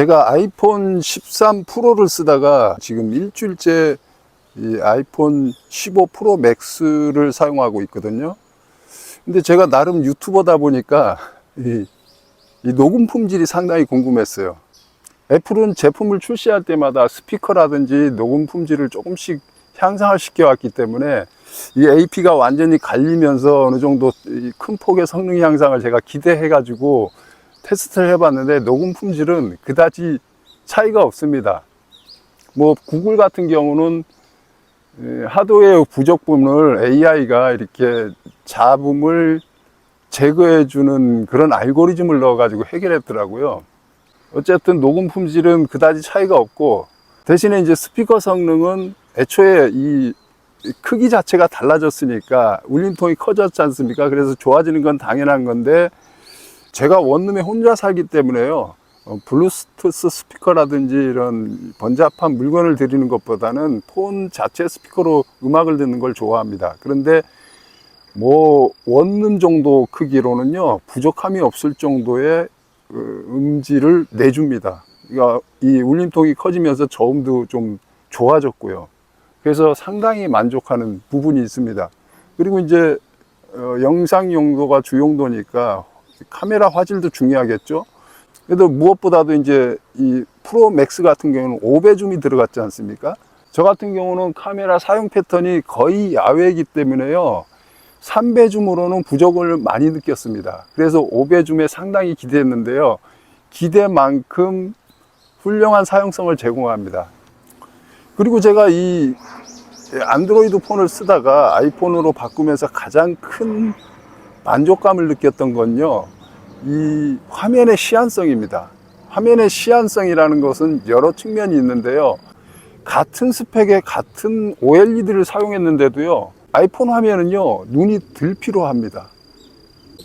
제가 아이폰 13 프로를 쓰다가 지금 일주일째 이 아이폰 15 프로 맥스를 사용하고 있거든요. 근데 제가 나름 유튜버다 보니까 이, 이 녹음 품질이 상당히 궁금했어요. 애플은 제품을 출시할 때마다 스피커라든지 녹음 품질을 조금씩 향상을 시켜왔기 때문에 이 AP가 완전히 갈리면서 어느 정도 이큰 폭의 성능 향상을 제가 기대해 가지고 테스트를 해봤는데 녹음 품질은 그다지 차이가 없습니다. 뭐 구글 같은 경우는 에, 하드웨어 부족 부분을 AI가 이렇게 잡음을 제거해 주는 그런 알고리즘을 넣어 가지고 해결했더라고요. 어쨌든 녹음 품질은 그다지 차이가 없고 대신에 이제 스피커 성능은 애초에 이 크기 자체가 달라졌으니까 울림통이 커졌지 않습니까? 그래서 좋아지는 건 당연한 건데 제가 원룸에 혼자 살기 때문에요. 어, 블루투스 스피커라든지 이런 번잡한 물건을 드리는 것보다는 폰 자체 스피커로 음악을 듣는 걸 좋아합니다. 그런데 뭐 원룸 정도 크기로는요 부족함이 없을 정도의 어, 음질을 내줍니다. 그러니까 이 울림통이 커지면서 저음도 좀 좋아졌고요. 그래서 상당히 만족하는 부분이 있습니다. 그리고 이제 어, 영상 용도가 주용도니까 카메라 화질도 중요하겠죠. 그래도 무엇보다도 이제 이 프로 맥스 같은 경우는 5배 줌이 들어갔지 않습니까? 저 같은 경우는 카메라 사용 패턴이 거의 야외이기 때문에요. 3배 줌으로는 부족을 많이 느꼈습니다. 그래서 5배 줌에 상당히 기대했는데요. 기대만큼 훌륭한 사용성을 제공합니다. 그리고 제가 이 안드로이드 폰을 쓰다가 아이폰으로 바꾸면서 가장 큰 만족감을 느꼈던 건요. 이 화면의 시안성입니다. 화면의 시안성이라는 것은 여러 측면이 있는데요. 같은 스펙의 같은 OLED를 사용했는데도요. 아이폰 화면은요. 눈이 들 필요합니다.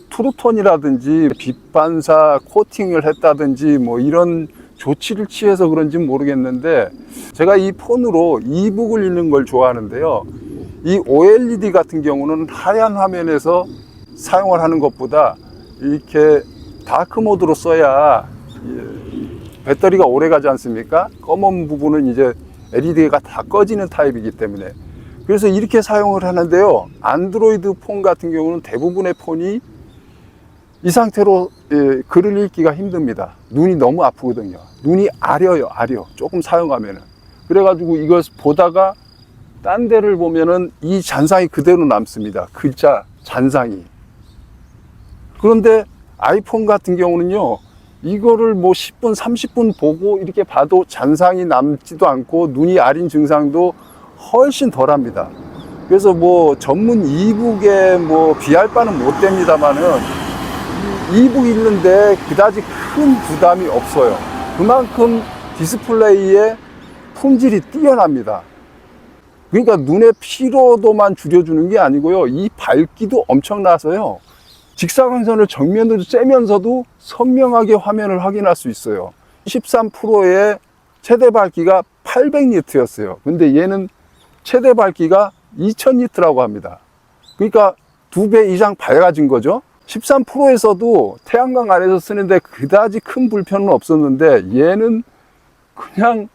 투르톤이라든지 빛 반사 코팅을 했다든지 뭐 이런 조치를 취해서 그런지 모르겠는데 제가 이 폰으로 이북을 읽는 걸 좋아하는데요. 이 OLED 같은 경우는 하얀 화면에서 사용을 하는 것보다 이렇게 다크 모드로 써야 이 배터리가 오래 가지 않습니까? 검은 부분은 이제 LED가 다 꺼지는 타입이기 때문에 그래서 이렇게 사용을 하는데요. 안드로이드 폰 같은 경우는 대부분의 폰이 이 상태로 예, 글을 읽기가 힘듭니다. 눈이 너무 아프거든요. 눈이 아려요, 아려. 조금 사용하면은. 그래가지고 이걸 보다가 딴 데를 보면은 이 잔상이 그대로 남습니다. 글자 잔상이. 그런데 아이폰 같은 경우는요, 이거를 뭐 10분, 30분 보고 이렇게 봐도 잔상이 남지도 않고 눈이 아린 증상도 훨씬 덜 합니다. 그래서 뭐 전문 이북에 뭐 비할 바는 못 됩니다만은 이북 읽는데 그다지 큰 부담이 없어요. 그만큼 디스플레이의 품질이 뛰어납니다. 그러니까 눈의 피로도만 줄여주는 게 아니고요. 이 밝기도 엄청나서요. 직사광선을 정면으로 쬐면서도 선명하게 화면을 확인할 수 있어요. 13 프로의 최대 밝기가 800니트였어요. 근데 얘는 최대 밝기가 2000니트라고 합니다. 그러니까 두 배 이상 밝아진 거죠. 13 프로에서도 태양광 아래서 쓰는데 그다지 큰 불편은 없었는데 얘는 그냥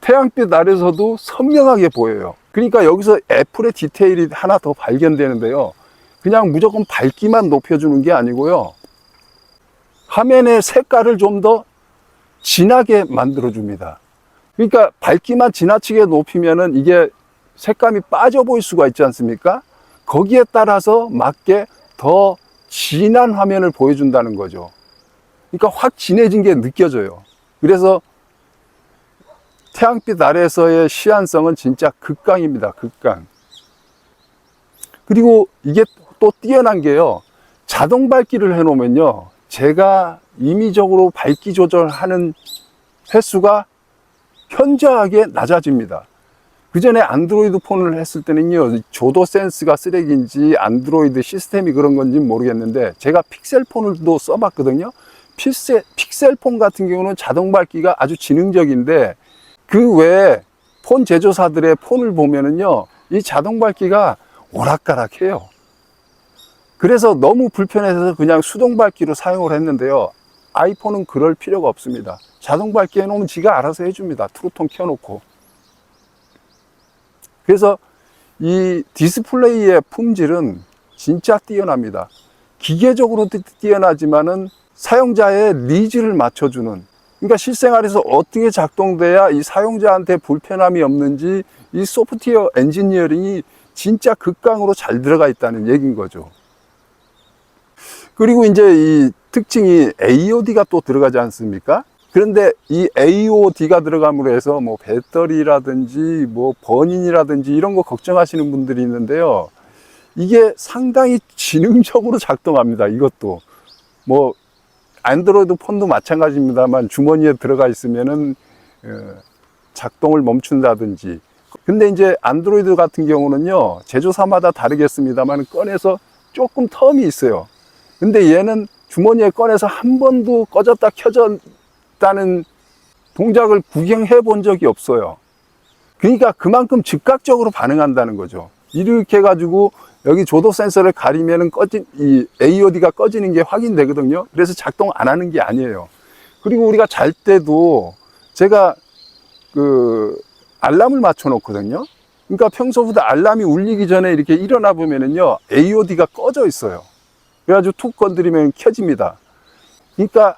태양빛 아래서도 선명하게 보여요. 그러니까 여기서 애플의 디테일이 하나 더 발견되는데요. 그냥 무조건 밝기만 높여주는 게 아니고요. 화면의 색깔을 좀 더 진하게 만들어줍니다. 그러니까 밝기만 지나치게 높이면은 이게 색감이 빠져 보일 수가 있지 않습니까? 거기에 따라서 맞게 더 진한 화면을 보여준다는 거죠. 그러니까 확 진해진 게 느껴져요. 그래서 태양빛 아래에서의 시안성은 진짜 극강입니다. 극강. 그리고 이게 또 뛰어난 게요. 자동 밝기를 해놓으면요. 제가 임의적으로 밝기 조절하는 횟수가 현저하게 낮아집니다. 그 전에 안드로이드 폰을 했을 때는요, 조도 센스가 쓰레기인지 안드로이드 시스템이 그런 건지 모르겠는데, 제가 픽셀 폰을도 써봤거든요. 픽셀, 픽셀 폰 같은 경우는 자동 밝기가 아주 지능적인데, 그 외에 폰 제조사들의 폰을 보면은요, 이 자동 밝기가 오락가락해요. 그래서 너무 불편해서 그냥 수동 밝기로 사용을 했는데요. 아이폰은 그럴 필요가 없습니다. 자동 밝기 해놓으면 지가 알아서 해줍니다. 트루톤 켜놓고. 그래서 이 디스플레이의 품질은 진짜 뛰어납니다. 기계적으로 뛰- 뛰어나지만은 사용자의 니즈를 맞춰주는 그러니까 실생활에서 어떻게 작동돼야 이 사용자한테 불편함이 없는지 이 소프트웨어 엔지니어링이 진짜 극강으로 잘 들어가 있다는 얘기인 거죠. 그리고 이제 이 특징이 AOD가 또 들어가지 않습니까? 그런데 이 AOD가 들어감으로 해서 뭐 배터리라든지 뭐 버닝이라든지 이런 거 걱정하시는 분들이 있는데요. 이게 상당히 지능적으로 작동합니다. 이것도 뭐 안드로이드 폰도 마찬가지입니다만 주머니에 들어가 있으면은 어, 작동을 멈춘다든지. 근데 이제 안드로이드 같은 경우는요 제조사마다 다르겠습니다만 꺼내서 조금 텀이 있어요. 근데 얘는 주머니에 꺼내서 한 번도 꺼졌다 켜졌다는 동작을 구경해 본 적이 없어요. 그러니까 그만큼 즉각적으로 반응한다는 거죠. 이렇게 해가지고 여기 조도 센서를 가리면은 꺼진, 이 AOD가 꺼지는 게 확인되거든요. 그래서 작동 안 하는 게 아니에요. 그리고 우리가 잘 때도 제가 그 알람을 맞춰 놓거든요. 그러니까 평소보다 알람이 울리기 전에 이렇게 일어나 보면은요, AOD가 꺼져 있어요. 그래가지고 툭 건드리면 켜집니다. 그러니까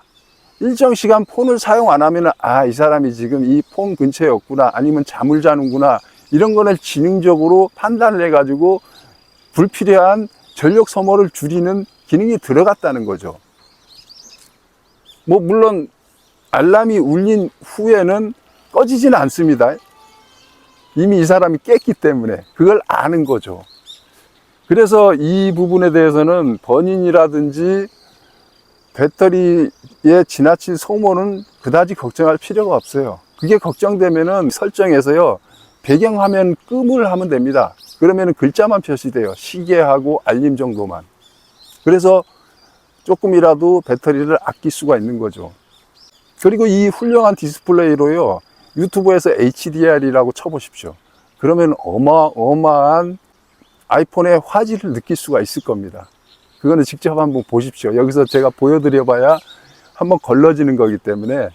일정 시간 폰을 사용 안 하면 아, 이 사람이 지금 이 폰 근처에 없구나. 아니면 잠을 자는구나. 이런 거를 지능적으로 판단을 해가지고 불필요한 전력 소모를 줄이는 기능이 들어갔다는 거죠. 뭐, 물론 알람이 울린 후에는 꺼지지는 않습니다. 이미 이 사람이 깼기 때문에 그걸 아는 거죠. 그래서 이 부분에 대해서는 버닝이라든지 배터리의 지나친 소모는 그다지 걱정할 필요가 없어요. 그게 걱정되면은 설정에서요, 배경화면 끔을 하면 됩니다. 그러면 글자만 표시돼요. 시계하고 알림 정도만. 그래서 조금이라도 배터리를 아낄 수가 있는 거죠. 그리고 이 훌륭한 디스플레이로요, 유튜브에서 HDR이라고 쳐보십시오. 그러면 어마어마한 아이폰의 화질을 느낄 수가 있을 겁니다. 그거는 직접 한번 보십시오. 여기서 제가 보여드려 봐야 한번 걸러지는 거기 때문에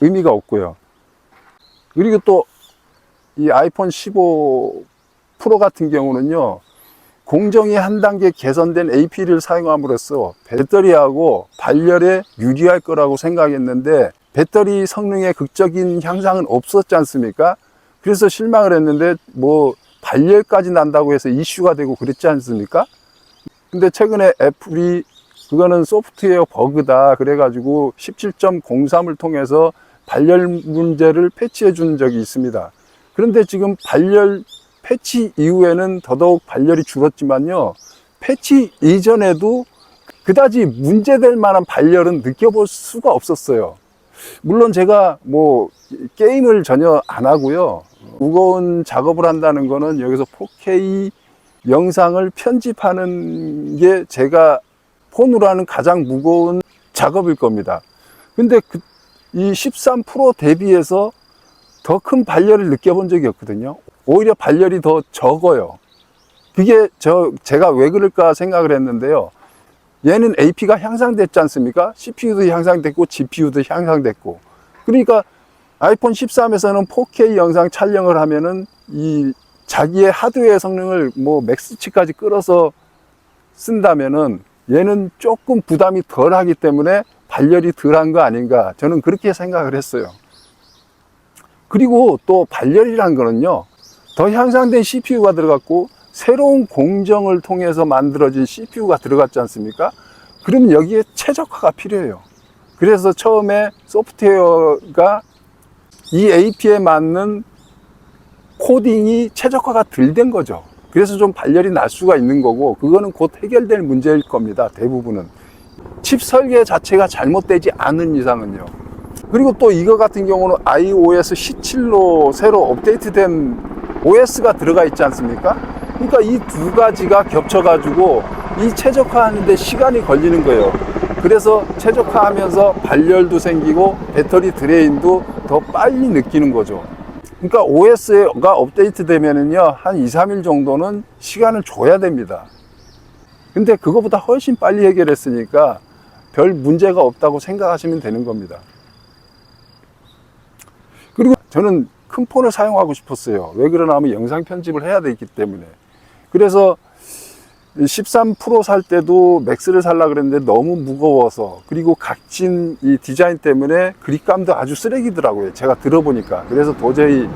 의미가 없고요. 그리고 또 이 아이폰 15 프로 같은 경우는요, 공정이 한 단계 개선된 AP를 사용함으로써 배터리하고 발열에 유리할 거라고 생각했는데 배터리 성능의 극적인 향상은 없었지 않습니까? 그래서 실망을 했는데 뭐 발열까지 난다고 해서 이슈가 되고 그랬지 않습니까? 근데 최근에 애플이 그거는 소프트웨어 버그다 그래가지고 17.03을 통해서 발열 문제를 패치해 준 적이 있습니다. 그런데 지금 발열 패치 이후에는 더더욱 발열이 줄었지만요. 패치 이전에도 그다지 문제될 만한 발열은 느껴볼 수가 없었어요. 물론 제가 뭐 게임을 전혀 안 하고요. 무거운 작업을 한다는 거는 여기서 4K 영상을 편집하는 게 제가 폰으로 하는 가장 무거운 작업일 겁니다. 근데 그, 이13 프로 대비해서 더 큰 발열을 느껴본 적이 없거든요. 오히려 발열이 더 적어요. 그게 저, 제가 왜 그럴까 생각을 했는데요. 얘는 AP가 향상됐지 않습니까? CPU도 향상됐고, GPU도 향상됐고. 그러니까 아이폰 13에서는 4K 영상 촬영을 하면은 이 자기의 하드웨어 성능을 뭐 맥스치까지 끌어서 쓴다면은 얘는 조금 부담이 덜 하기 때문에 발열이 덜한 거 아닌가 저는 그렇게 생각을 했어요. 그리고 또 발열이란 거는요 더 향상된 CPU가 들어갔고 새로운 공정을 통해서 만들어진 CPU가 들어갔지 않습니까? 그러면 여기에 최적화가 필요해요. 그래서 처음에 소프트웨어가 이 AP에 맞는 코딩이 최적화가 덜 된 거죠. 그래서 좀 발열이 날 수가 있는 거고, 그거는 곧 해결될 문제일 겁니다. 대부분은. 칩 설계 자체가 잘못되지 않은 이상은요. 그리고 또 이거 같은 경우는 iOS 17로 새로 업데이트된 OS가 들어가 있지 않습니까? 그러니까 이 두 가지가 겹쳐가지고 이 최적화하는데 시간이 걸리는 거예요. 그래서 최적화하면서 발열도 생기고 배터리 드레인도 더 빨리 느끼는 거죠. 그러니까 OS가 업데이트 되면은요, 한 2, 3일 정도는 시간을 줘야 됩니다. 근데 그거보다 훨씬 빨리 해결했으니까 별 문제가 없다고 생각하시면 되는 겁니다. 그리고 저는 큰 폰을 사용하고 싶었어요. 왜 그러나 하면 영상 편집을 해야 되기 때문에. 그래서 13 프로 살 때도 맥스를 살라 그랬는데 너무 무거워서 그리고 각진 이 디자인 때문에 그립감도 아주 쓰레기더라고요. 제가 들어보니까. 그래서 도저히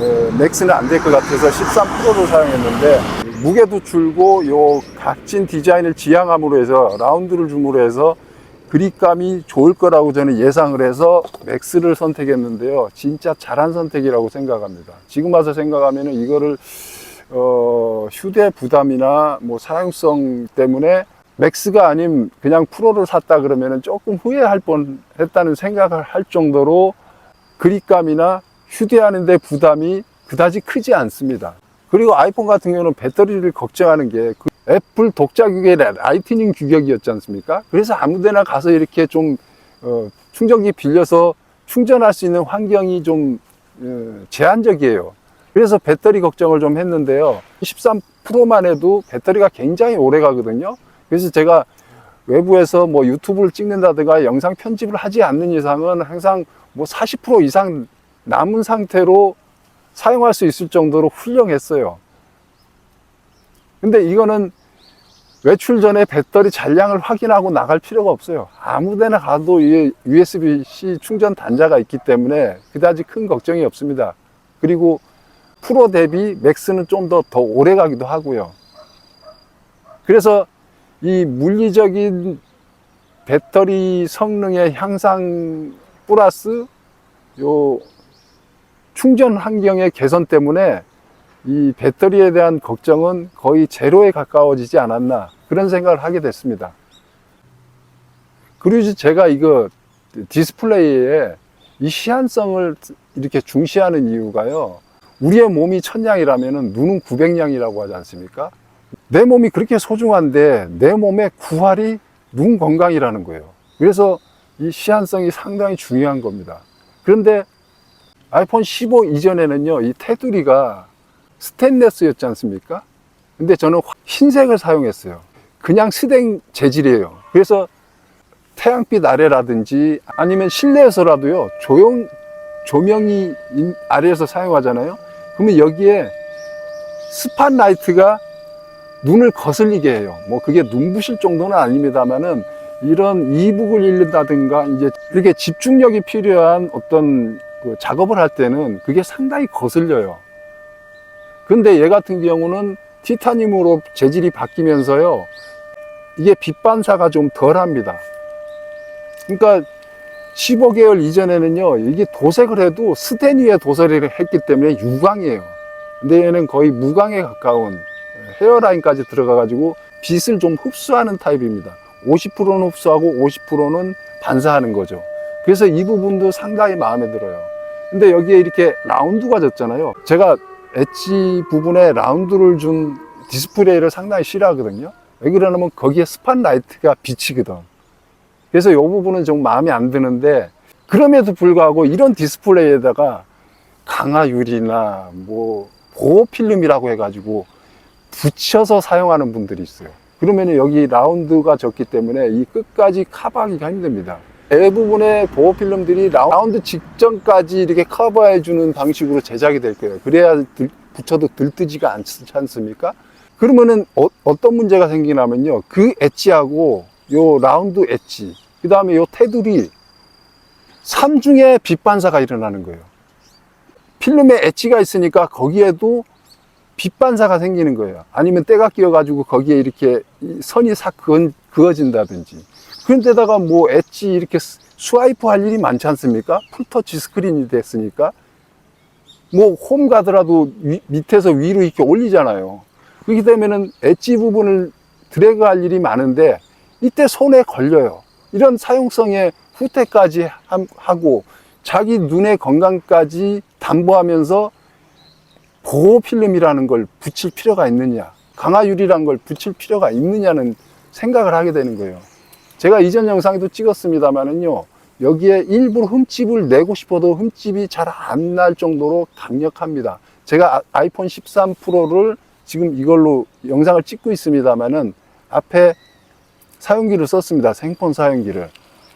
에, 맥스는 안 될 것 같아서 13 프로를 사용했는데 무게도 줄고 요 각진 디자인을 지향함으로 해서 라운드를 줌으로 해서 그립감이 좋을 거라고 저는 예상을 해서 맥스를 선택했는데요. 진짜 잘한 선택이라고 생각합니다. 지금 와서 생각하면 이거를 어, 휴대 부담이나 뭐 사용성 때문에 맥스가 아닌 그냥 프로를 샀다 그러면 조금 후회할 뻔 했다는 생각을 할 정도로 그립감이나 휴대하는데 부담이 그다지 크지 않습니다. 그리고 아이폰 같은 경우는 배터리를 걱정하는 게 그 애플 독자 규격의 라이트닝 규격이었지 않습니까? 그래서 아무데나 가서 이렇게 좀 어, 충전기 빌려서 충전할 수 있는 환경이 좀 어, 제한적이에요. 그래서 배터리 걱정을 좀 했는데요. 13 프로만 해도 배터리가 굉장히 오래 가거든요. 그래서 제가 외부에서 뭐 유튜브를 찍는다든가 영상 편집을 하지 않는 이상은 항상 뭐 40% 이상 남은 상태로 사용할 수 있을 정도로 훌륭했어요. 근데 이거는 외출 전에 배터리 잔량을 확인하고 나갈 필요가 없어요. 아무 데나 가도 이 USB-C 충전 단자가 있기 때문에 그다지 큰 걱정이 없습니다. 그리고 프로 대비 맥스는 좀 더 더 오래 가기도 하고요. 그래서 이 물리적인 배터리 성능의 향상 플러스 요 충전 환경의 개선 때문에 이 배터리에 대한 걱정은 거의 제로에 가까워지지 않았나 그런 생각을 하게 됐습니다. 그리고 제가 이거 디스플레이에 이 시한성을 이렇게 중시하는 이유가요. 우리의 몸이 천냥이라면 눈은 900냥이라고 하지 않습니까? 내 몸이 그렇게 소중한데 내 몸의 구할이 눈 건강이라는 거예요. 그래서 이 시한성이 상당히 중요한 겁니다. 그런데 아이폰 15 이전에는요, 이 테두리가 스테인레스였지 않습니까? 근데 저는 흰색을 사용했어요. 그냥 스댕 재질이에요. 그래서 태양빛 아래라든지 아니면 실내에서라도요, 조용, 조명이 인- 아래에서 사용하잖아요. 그러면 여기에 스팟라이트가 눈을 거슬리게 해요. 뭐 그게 눈부실 정도는 아닙니다만은 이런 이북을 읽는다든가 이제 이렇게 집중력이 필요한 어떤 그 작업을 할 때는 그게 상당히 거슬려요. 근데 얘 같은 경우는 티타늄으로 재질이 바뀌면서요. 이게 빛 반사가 좀 덜 합니다. 그러니까 15개월 이전에는요. 이게 도색을 해도 스테니에 도색을 했기 때문에 유광이에요. 근데 얘는 거의 무광에 가까운 헤어라인까지 들어가 가지고 빛을 좀 흡수하는 타입입니다. 50%는 흡수하고 50%는 반사하는 거죠. 그래서 이 부분도 상당히 마음에 들어요. 근데 여기에 이렇게 라운드가 졌잖아요. 제가 엣지 부분에 라운드를 준 디스플레이를 상당히 싫어하거든요. 왜 그러냐면 거기에 스팟라이트가 비치거든. 그래서 이 부분은 좀 마음에 안 드는데 그럼에도 불구하고 이런 디스플레이에다가 강화 유리나 뭐 보호 필름이라고 해가지고 붙여서 사용하는 분들이 있어요. 그러면 여기 라운드가 졌기 때문에 이 끝까지 커버하기가 힘듭니다. 대부분의 보호 필름들이 라운드 직전까지 이렇게 커버해주는 방식으로 제작이 될 거예요. 그래야 들- 붙여도 들뜨지가 않지 않습니까? 그러면은 어, 떤 문제가 생기냐면요. 그 엣지하고 요 라운드 엣지, 그 다음에 요 테두리, 삼중에 빛 반사가 일어나는 거예요. 필름에 엣지가 있으니까 거기에도 빛 반사가 생기는 거예요. 아니면 때가 끼어가지고 거기에 이렇게 이 선이 싹 그어, 그어진다든지. 그런데다가 뭐 엣지 이렇게 스- 스와이프 할 일이 많지 않습니까? 풀터치 스크린이 됐으니까. 뭐 홈 가더라도 위- 밑에서 위로 이렇게 올리잖아요. 그렇기 때문에는 엣지 부분을 드래그 할 일이 많은데 이때 손에 걸려요. 이런 사용성의 후퇴까지 함- 하고 자기 눈의 건강까지 담보하면서 보호 필름이라는 걸 붙일 필요가 있느냐, 강화유리라는 걸 붙일 필요가 있느냐는 생각을 하게 되는 거예요. 제가 이전 영상에도 찍었습니다만은요, 여기에 일부러 흠집을 내고 싶어도 흠집이 잘 안 날 정도로 강력합니다. 제가 아- 아이폰 13 프로를 지금 이걸로 영상을 찍고 있습니다만은 앞에 사용기를 썼습니다. 생폰 사용기를.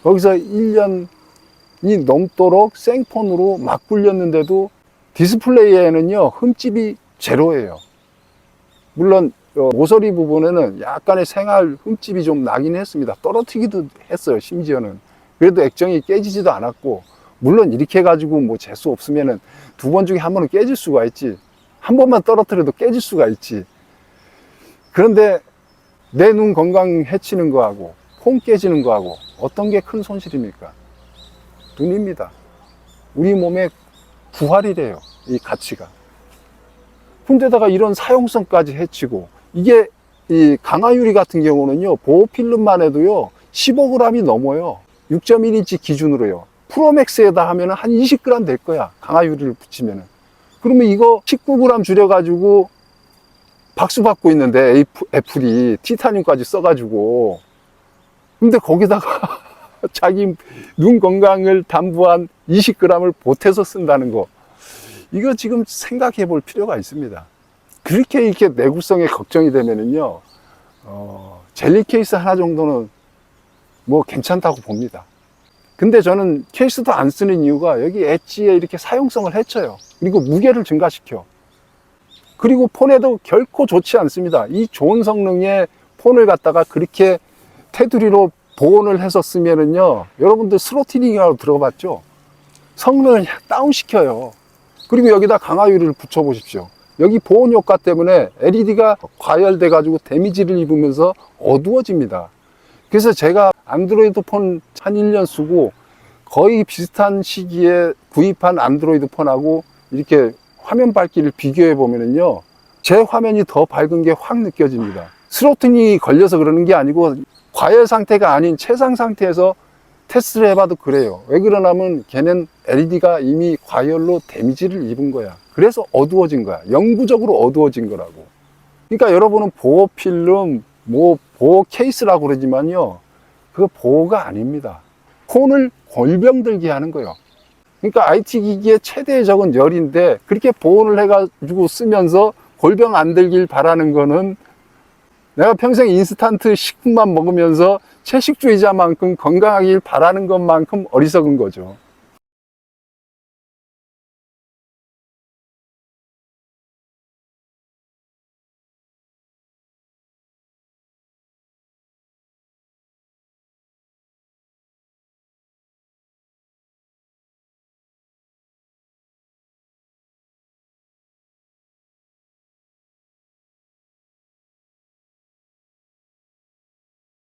거기서 1년이 넘도록 생폰으로 막 굴렸는데도 디스플레이에는요, 흠집이 제로예요. 물론 어, 모서리 부분에는 약간의 생활 흠집이 좀 나긴 했습니다. 떨어뜨기도 했어요, 심지어는. 그래도 액정이 깨지지도 않았고, 물론 이렇게 해가지고 뭐 재수 없으면은 두 번 중에 한 번은 깨질 수가 있지. 한 번만 떨어뜨려도 깨질 수가 있지. 그런데 내 눈 건강 해치는 거하고 폰 깨지는 거하고 어떤 게 큰 손실입니까? 눈입니다. 우리 몸의 부활이래요. 이 가치가. 근데다가 이런 사용성까지 해치고 이게 이 강화유리 같은 경우는요 보호필름만 해도요 15g이 넘어요 6.1인치 기준으로요 프로맥스에다 하면은 한 20g 될 거야 강화유리를 붙이면은 그러면 이거 19g 줄여가지고 박수 받고 있는데 애플이 티타늄까지 써가지고 근데 거기다가 자기 눈 건강을 담보한 20g을 보태서 쓴다는 거 이거 지금 생각해 볼 필요가 있습니다. 그렇게 이렇게 내구성에 걱정이 되면은요, 어, 젤리 케이스 하나 정도는 뭐 괜찮다고 봅니다. 근데 저는 케이스도 안 쓰는 이유가 여기 엣지에 이렇게 사용성을 해쳐요. 그리고 무게를 증가시켜. 그리고 폰에도 결코 좋지 않습니다. 이 좋은 성능의 폰을 갖다가 그렇게 테두리로 보온을 해서 쓰면은요, 여러분들 스로틀링이라고 들어봤죠? 성능을 다운시켜요. 그리고 여기다 강화유리를 붙여보십시오. 여기 보온 효과 때문에 LED가 과열돼 가지고 데미지를 입으면서 어두워집니다. 그래서 제가 안드로이드 폰 한 1년 쓰고 거의 비슷한 시기에 구입한 안드로이드 폰하고 이렇게 화면 밝기를 비교해 보면은요. 제 화면이 더 밝은 게 확 느껴집니다. 스로틀링이 걸려서 그러는 게 아니고 과열 상태가 아닌 최상 상태에서 테스트를 해봐도 그래요. 왜 그러냐면 걔는 LED가 이미 과열로 데미지를 입은 거야. 그래서 어두워진 거야. 영구적으로 어두워진 거라고. 그러니까 여러분은 보호 필름, 뭐 보호 케이스라고 그러지만요. 그거 보호가 아닙니다. 폰을 골병 들게 하는 거예요. 그러니까 IT 기기의 최대의 적은 열인데 그렇게 보온을 해가지고 쓰면서 골병 안 들길 바라는 거는 내가 평생 인스턴트 식품만 먹으면서 채식주의자만큼 건강하길 바라는 것만큼 어리석은 거죠.